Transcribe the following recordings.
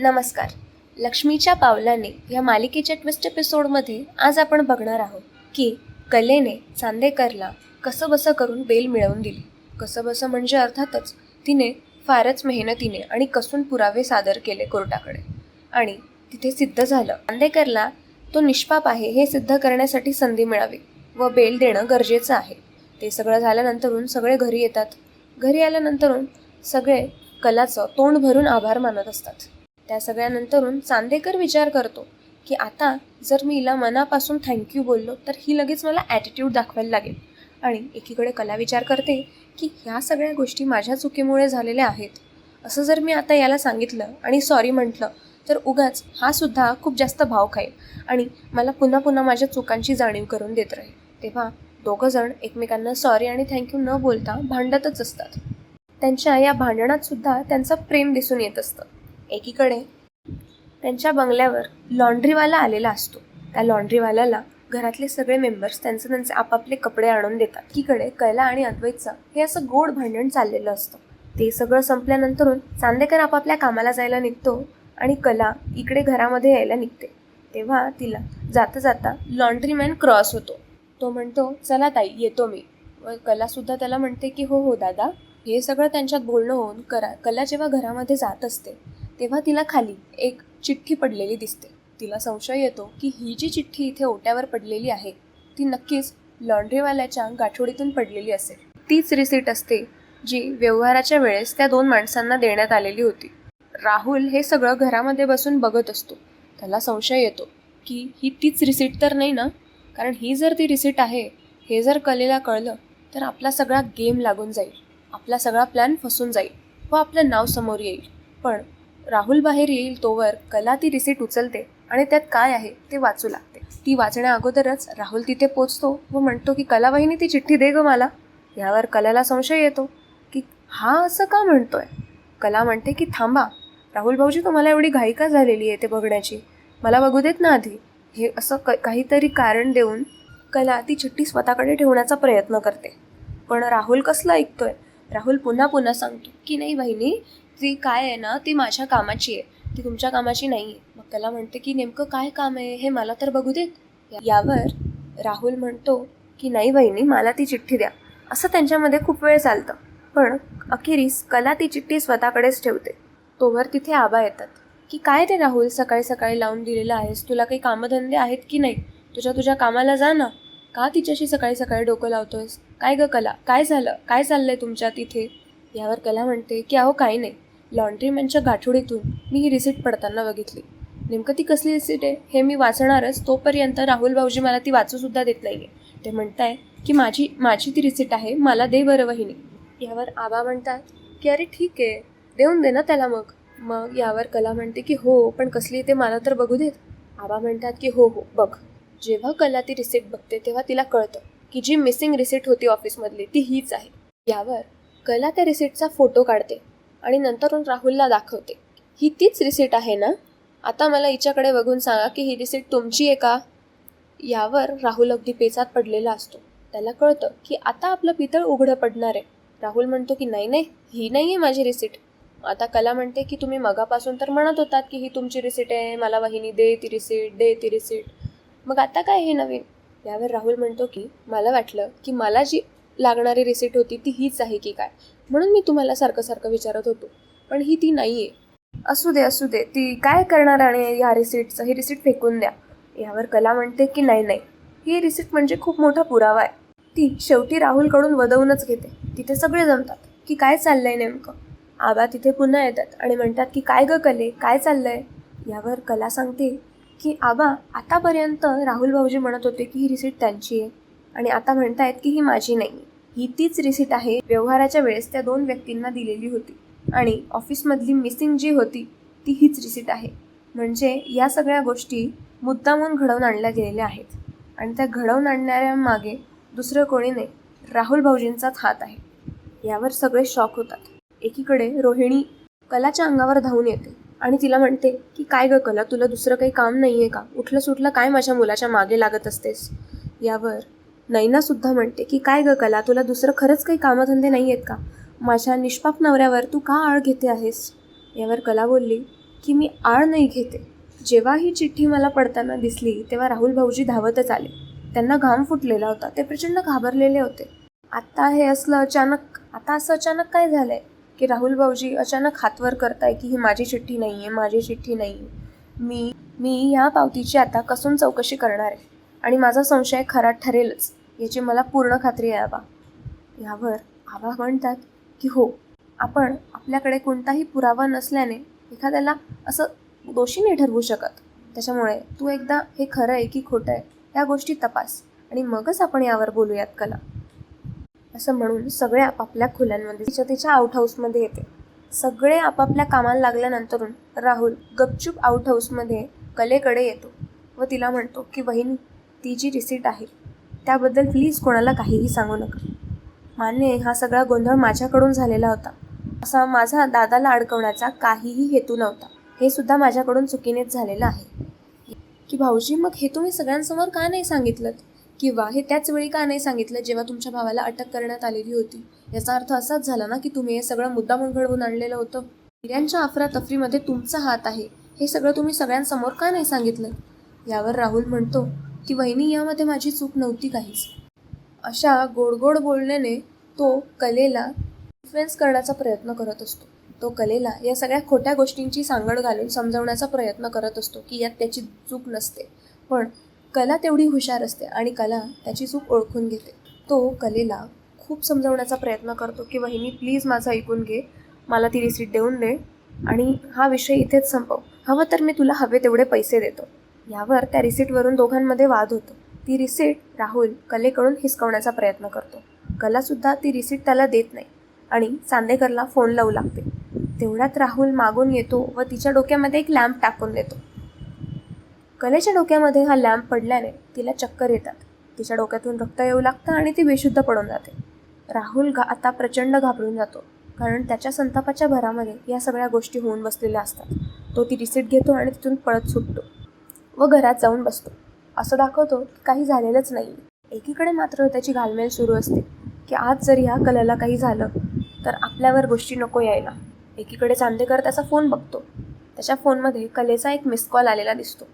नमस्कार. लक्ष्मीच्या पावलाने या मालिकेच्या ट्विस्ट एपिसोडमध्ये आज आपण बघणार आहोत की कलेने चांदेकरला कसं बसं करून बेल मिळवून दिली. कसं बसं म्हणजे अर्थातच तिने फारच मेहनतीने आणि कसून पुरावे सादर केले कोर्टाकडे. आणि तिथे सिद्ध झालं. चांदेकरला तो निष्पाप आहे हे सिद्ध करण्यासाठी संधी मिळावी व बेल देणं गरजेचं आहे. ते सगळं झाल्यानंतरून सगळे घरी येतात. घरी आल्यानंतरून सगळे कलाचं तोंड भरून आभार मानत असतात. त्या सगळ्यानंतरून चांदेकर विचार करतो की आता जर मी हिला मनापासून थँक्यू बोललो तर ही लगेच मला ॲटिट्यूड दाखवायला लागेल. आणि एकीकडे कला विचार करते की ह्या सगळ्या गोष्टी माझ्या चुकीमुळे झालेल्या आहेत. असं जर मी आता याला सांगितलं आणि सॉरी म्हटलं तर उगाच हा सुद्धा खूप जास्त भाव खाईल आणि मला पुन्हा पुन्हा माझ्या चुकांची जाणीव करून देत राहील. तेव्हा दोघं जण एकमेकांना सॉरी आणि थँक्यू न बोलता भांडतच असतात. त्यांच्या या भांडणात सुद्धा त्यांचं प्रेम दिसून येत असतं. एकीकडे त्यांच्या बंगल्यावर लॉन्ड्रीवाला आलेला असतो. त्या लॉन्ड्रीवाल्याला घरातले सगळे मेंबर्स त्यांचे त्यांचे आपापले कपडे आणून देतात. एकीकडे कैला आणि अद्वैतचं हे असं गोड भांडण चाललेलं असतं. ते सगळं संपल्यानंतरून चांदेकर आपापल्या कामाला जायला निघतो आणि कला इकडे घरामध्ये यायला निघते. तेव्हा तिला जाता जाता लॉन्ड्रीमॅन क्रॉस होतो. तो म्हणतो चला ताई येतो मी. व कलासुद्धा त्याला म्हणते की हो हो दादा. हे सगळं त्यांच्यात बोलणं होऊन करा. कला जेव्हा घरामध्ये जात असते तेव्हा तिला खाली एक चिठ्ठी पडलेली दिसते. तिला संशय येतो की ही जी चिठ्ठी इथे ओट्यावर पडलेली आहे ती नक्कीच लॉन्ड्रीवाल्याच्या गाठोडीतून पडलेली असेल. तीच रिसीट असते जी व्यवहाराच्या वेळेस त्या दोन माणसांना देण्यात आलेली होती. राहुल हे सगळं घरामध्ये बसून बघत असतो. त्याला संशय येतो की ही तीच रिसीट तर नाही ना? कारण ही जर ती रिसीट आहे हे जर कलेला कळलं तर आपला सगळा गेम लागून जाईल. आपला सगळा प्लॅन फसून जाईल व आपलं नाव समोर येईल. पण राहुल बाहेर येईल तोवर कला ती रिसीट उचलते आणि त्यात काय आहे ते वाचू लागते. ती वाचण्या अगोदरच राहुल तिथे पोचतो व म्हणतो की कला ती चिठ्ठी दे ग मला. यावर कलाला संशय येतो की हा असं का म्हणतोय? कला म्हणते की थांबा राहुल भाऊजी तुम्हाला एवढी घाई का झालेली आहे ते बघण्याची. मला बघू देत ना आधी. हे असं क काहीतरी कारण देऊन कला ती चिठ्ठी स्वतःकडे ठेवण्याचा प्रयत्न करते. पण राहुल कसलं ऐकतोय? राहुल पुन्हा पुन्हा सांगतो की नाही बहिणी ती काय आहे ना ती माझ्या कामाची आहे. ती तुमच्या कामाची नाही. आहे मग त्याला म्हणते की नेमकं काय काम आहे? हे मला तर बघू देत. यावर राहुल म्हणतो की नाही बहिणी मला ती चिठ्ठी द्या. असं त्यांच्यामध्ये खूप वेळ चालतं. पण अखेरीस कला ती चिठ्ठी स्वतःकडेच ठेवते. तोवर तिथे आबा येतात. की काय ते राहुल सकाळी सकाळी लावून दिलेलं आहेस? तुला काही कामधंदे आहेत की नाही? तुझ्या तुझ्या कामाला जा ना. का तिच्याशी सकाळी सकाळी डोकं लावतोयस? काय ग कला? काय झालं? काय चाललंय तुमच्या तिथे? यावर कला म्हणते की अहो काही नाही. लॉन्ड्रीमॅनच्या गाठोडीतून मी ही रिसिट पडताना बघितली. नेमकं ती कसली रिसिट आहे हे मी वाचणारच तोपर्यंत राहुल भाऊजी मला ती वाचूसुद्धा देत नाही आहे ते म्हणताय की माझी माझी ती रिसिट आहे मला दे बरं वहिनी. यावर आबा म्हणतात की अरे ठीक आहे देऊन दे ना त्याला मग. मग यावर कला म्हणते की हो पण कसली ते मला तर बघू देत. आबा म्हणतात की हो हो बघ. जेव्हा कला ती रिसिट बघते तेव्हा तिला कळतं की जी मिसिंग रिसिट होती ऑफिसमधली ती हीच आहे. यावर कला त्या रिसिटचा फोटो काढते. आणि नंतरून राहुलला दाखवते. ही तीच रिसीट आहे ना? आता मला हिच्याकडे बघून सांगा की ही रिसीट तुमची आहे का? यावर राहुल अगदी पेचात पडलेला असतो. त्याला कळतं की आता आपलं पितळ उघडं पडणार आहे. राहुल म्हणतो की नाही नाही ही नाही आहे माझी रिसीट आता कला म्हणते की तुम्ही मगापासून तर म्हणत होतात की ही तुमची रिसीट आहे मला वाहिनी दे ती रिसीट दे ती रिसीट मग आता काय हे नवीन? यावर राहुल म्हणतो की मला वाटलं की मला जी लागणारी रिसीट होती ती हीच आहे की काय? म्हणून मी तुम्हाला सारखं सारखं विचारत होतो. पण ही ती नाही आहे असू दे असू दे. ती काय करणार आणि ह्या रिसीटचं ही रिसीट फेकून द्या. यावर कला म्हणते की नाही नाही. ही रिसीट म्हणजे खूप मोठा पुरावा आहे. ती शेवटी राहुलकडून वदवूनच घेते. तिथे सगळे जमतात की काय चाललंय नेमकं? आबा तिथे पुन्हा येतात आणि म्हणतात की काय ग कले? काय चाललंय? यावर कला सांगते की आबा आतापर्यंत राहुल भाऊजी म्हणत होते की ही रिसीट त्यांची आहे आणि आता म्हणतायत की ही माझी नाही ही तीच रिसीट आहे. व्यवहाराच्या वेळेस त्या दोन व्यक्तींना दिलेली होती. आणि ऑफिसमधली मिसिंग जी होती ती हीच रिसीट आहे. म्हणजे या सगळ्या गोष्टी मुद्दामून घडवून आणल्या गेलेल्या आहेत. आणि त्या घडवून आणणाऱ्या मागे दुसरं कोणी नाही राहुल भाऊजींचाच हात आहे. यावर सगळे शॉक होतात. एकीकडे रोहिणी कलाच्या अंगावर धावून येते आणि तिला म्हणते की काय गं कला तुला दुसरं काही काम नाही आहे का? उठलं सुटलं काय माझ्या मुलाच्या मागे लागत असतेस? यावर नैनासुद्धा म्हणते की काय ग कला तुला दुसरं खरंच काही कामधंदे नाही आहेत का? माझ्या निष्पाप नवऱ्यावर तू का आळ घेते आहेस? यावर कला बोलली की मी आळ नाही घेते. जेव्हा ही चिठ्ठी मला पडताना दिसली तेव्हा राहुल भाऊजी धावतच आले. त्यांना घाम फुटलेला होता. ते प्रचंड घाबरलेले होते. आत्ता हे असलं अचानक आता असं अचानक काय झालंय? की राहुल भाऊजी अचानक हातवर करताय की ही माझी चिठ्ठी नाही आहे माझी चिठ्ठी नाही आहे मी मी या पावतीची आता कसून चौकशी करणार आहे? आणि माझा संशय खरा ठरेलच. याची मला पूर्ण खात्री आहे आबा. यावर आबा म्हणतात की हो आपण आपल्याकडे कोणताही पुरावा नसल्याने एखाद्याला असं दोषी नाही ठरवू शकत. त्याच्यामुळे तू एकदा हे खरं आहे की खोटं आहे या गोष्टी तपास आणि मगच आपण यावर बोलूयात कला. असं म्हणून सगळे आपापल्या खोल्यांमध्ये तिच्या तिच्या आउट हाऊसमध्ये येते. सगळे आपापल्या कामाला लागल्यानंतरून राहुल गपचूप आउट हाऊसमध्ये कलेकडे येतो व तिला म्हणतो की वहीन ती जी रिसीट आहे त्याबद्दल प्लीज कोणाला काहीही सांगू नका. मान्य हा सगळा गोंधळ माझ्याकडून झालेला होता. असा माझा दादाला अडकवण्याचा काहीही हेतू नव्हता. हे सुद्धा माझ्याकडून चुकीनेच झालेलं आहे. की भाऊजी मग हे तुम्ही सगळ्यांसमोर का नाही सांगितलं? किंवा हे त्याच वेळी का नाही सांगितलं जेव्हा तुमच्या भावाला अटक करण्यात आलेली होती? याचा अर्थ असाच झाला ना की तुम्ही हे सगळं मुद्दामून घडवून आणलेलं होतं? हिऱ्यांच्या अफरातफरीमध्ये तुमचा हात आहे. हे सगळं तुम्ही सगळ्यांसमोर का नाही सांगितलं? यावर राहुल म्हणतो की वहिनी यामध्ये माझी चूक नव्हती काहीच. अशा गोडगोड बोलण्याने तो कलेला इन्फ्लुएन्स करण्याचा प्रयत्न करत असतो. तो कलेला या सगळ्या खोट्या गोष्टींची सांगड घालून समजवण्याचा प्रयत्न करत असतो की यात त्याची चूक नसते. पण कला तेवढी हुशार असते आणि कला त्याची चूक ओळखून घेते. तो कलेला खूप समजवण्याचा प्रयत्न करतो की वहिनी प्लीज माझं ऐकून घे. मला ती रिसीट देऊन दे आणि हा विषय इथेच संपव. हवं तर मी तुला हवे तेवढे पैसे देतो. यावर त्या रिसीटवरून दोघांमध्ये वाद होतो. ती रिसीट राहुल कलेकडून हिसकवण्याचा प्रयत्न करतो. कलासुद्धा ती रिसीट त्याला देत नाही आणि चांदेकरला फोन लावू लागते. तेवढ्यात राहुल मागून येतो व तिच्या डोक्यामध्ये एक लॅम्प टाकून देतो. कलेच्या डोक्यामध्ये हा लॅम्प पडल्याने तिला चक्कर येतात. तिच्या डोक्यातून रक्त येऊ लागतं आणि ती बेशुद्ध पडून जाते. राहुल घा आता प्रचंड घाबरून जातो कारण त्याच्या संतापाच्या भरामध्ये या सगळ्या गोष्टी होऊन बसलेल्या असतात. तो ती रिसीट घेतो आणि तिथून पळत सुटतो. व घरात जाऊन बसतो. असं दाखवतो की काही झालेलंच नाही एकीकडे मात्र त्याची घालमेल सुरू असते की आज जर ह्या कलेला काही झालं तर आपल्यावर गोष्टी नको यायला. एकीकडे चांदेकर त्याचा फोन बघतो. त्याच्या फोनमध्ये कलेचा एक मिस कॉल आलेला दिसतो.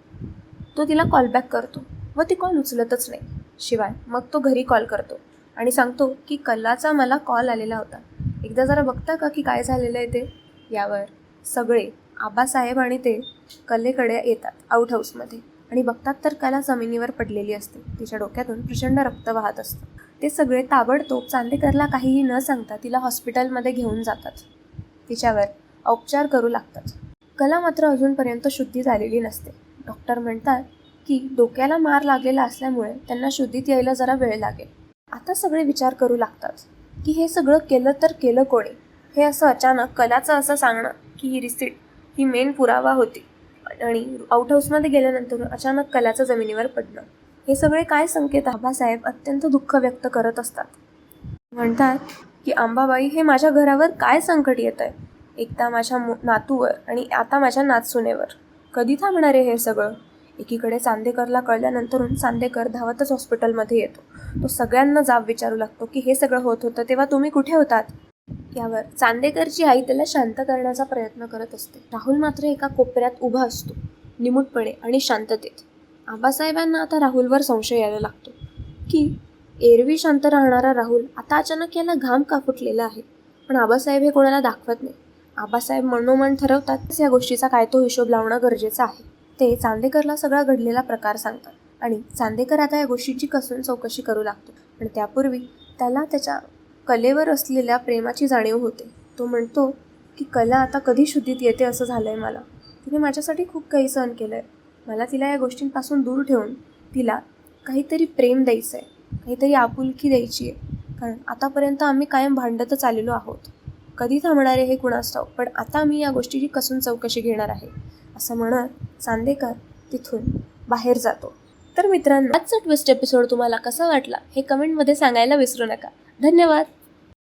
तो तिला कॉलबॅक करतो व ती कॉल उचलतच नाही. शिवाय मग तो घरी कॉल करतो आणि सांगतो की कलाचा मला कॉल आलेला होता. एकदा जरा बघता का की काय झालेलं आहे ते? यावर सगळे आबासाहेब आणि ते कलेकडे येतात आउट हाऊसमध्ये आणि बघतात तर कला जमिनीवर पडलेली असते. तिच्या डोक्यातून प्रचंड रक्त वाहत असतं. ते सगळे ताबडतोब चांदेकरला काहीही न सांगता तिला हॉस्पिटलमध्ये घेऊन जातात. तिच्यावर औपचार करू लागतात. कला मात्र अजूनपर्यंत शुद्धी झालेली नसते. डॉक्टर म्हणतात की डोक्याला मार लागलेला असल्यामुळे त्यांना शुद्धीत यायला जरा वेळ लागेल. आता सगळे विचार करू लागतात की हे सगळं केलं तर केलं कोणी? हे असं अचानक कलाचं असं सांगणं की ही रिसीट ही मेन पुरावा होती. आणि आउट हाऊसमध्ये गेल्यानंतर अचानक कलाचं जमिनीवर पडणं हे सगळे काय संकेत? आबासाहेब अत्यंत दुःख व्यक्त करत असतात. म्हणतात की आंबाबाई हे माझ्या घरावर काय संकट येत आहे एकदा माझ्या मु नातूवर आणि आता माझ्या नातसुनेवर. कधी थांबणार आहे हे सगळं? एकीकडे चांदेकरला कळल्यानंतरून चांदेकर धावतच हॉस्पिटलमध्ये येतो. तो सगळ्यांना जाब विचारू लागतो की हे सगळं होत होतं तेव्हा तुम्ही कुठे होतात? यावर. चांदेकरची आई त्याला शांत करण्याचा प्रयत्न करत असते. राहुल मात्र एका कोपऱ्यात उभा असतो. निमूटपणे आणि शांततेत. आबासाहेबांना आता राहुलवर संशय यायला लागतो. की एरवी शांत राहणारा राहुल आता अचानक याला घाम का फुटलेला आहे. पण आबासाहेब हे कोणाला दाखवत नाही. आबासाहेब मनोमन ठरवतातच या गोष्टीचा काय तो हिशोब लावणं गरजेचं आहे. ते चांदेकरला सगळा घडलेला प्रकार सांगतात. आणि चांदेकर आता या गोष्टीची कसून चौकशी करू लागतो. पण त्यापूर्वी त्याला त्याच्या कलेवर असलेल्या प्रेमाची जाणीव होते. तो म्हणतो की कला आता कधी शुद्धीत येते असं झालं आहे मला. तिने माझ्यासाठी खूप काही सहन केलं आहे मला तिला या गोष्टींपासून दूर ठेवून तिला काहीतरी प्रेम द्यायचं आहे काहीतरी आपुलकी द्यायची आहे कारण आतापर्यंत आम्ही कायम भांडतच आलेलो आहोत. कधी थांबणार आहे हे कुणास ठाऊक पण आता मी या गोष्टीची कसून चौकशी घेणार आहे. असं म्हणत चांदेकर तिथून बाहेर जातो. तर मित्रांनो आजचा ट्विस्ट एपिसोड तुम्हाला कसा वाटला हे कमेंटमध्ये सांगायला विसरू नका. धन्यवाद.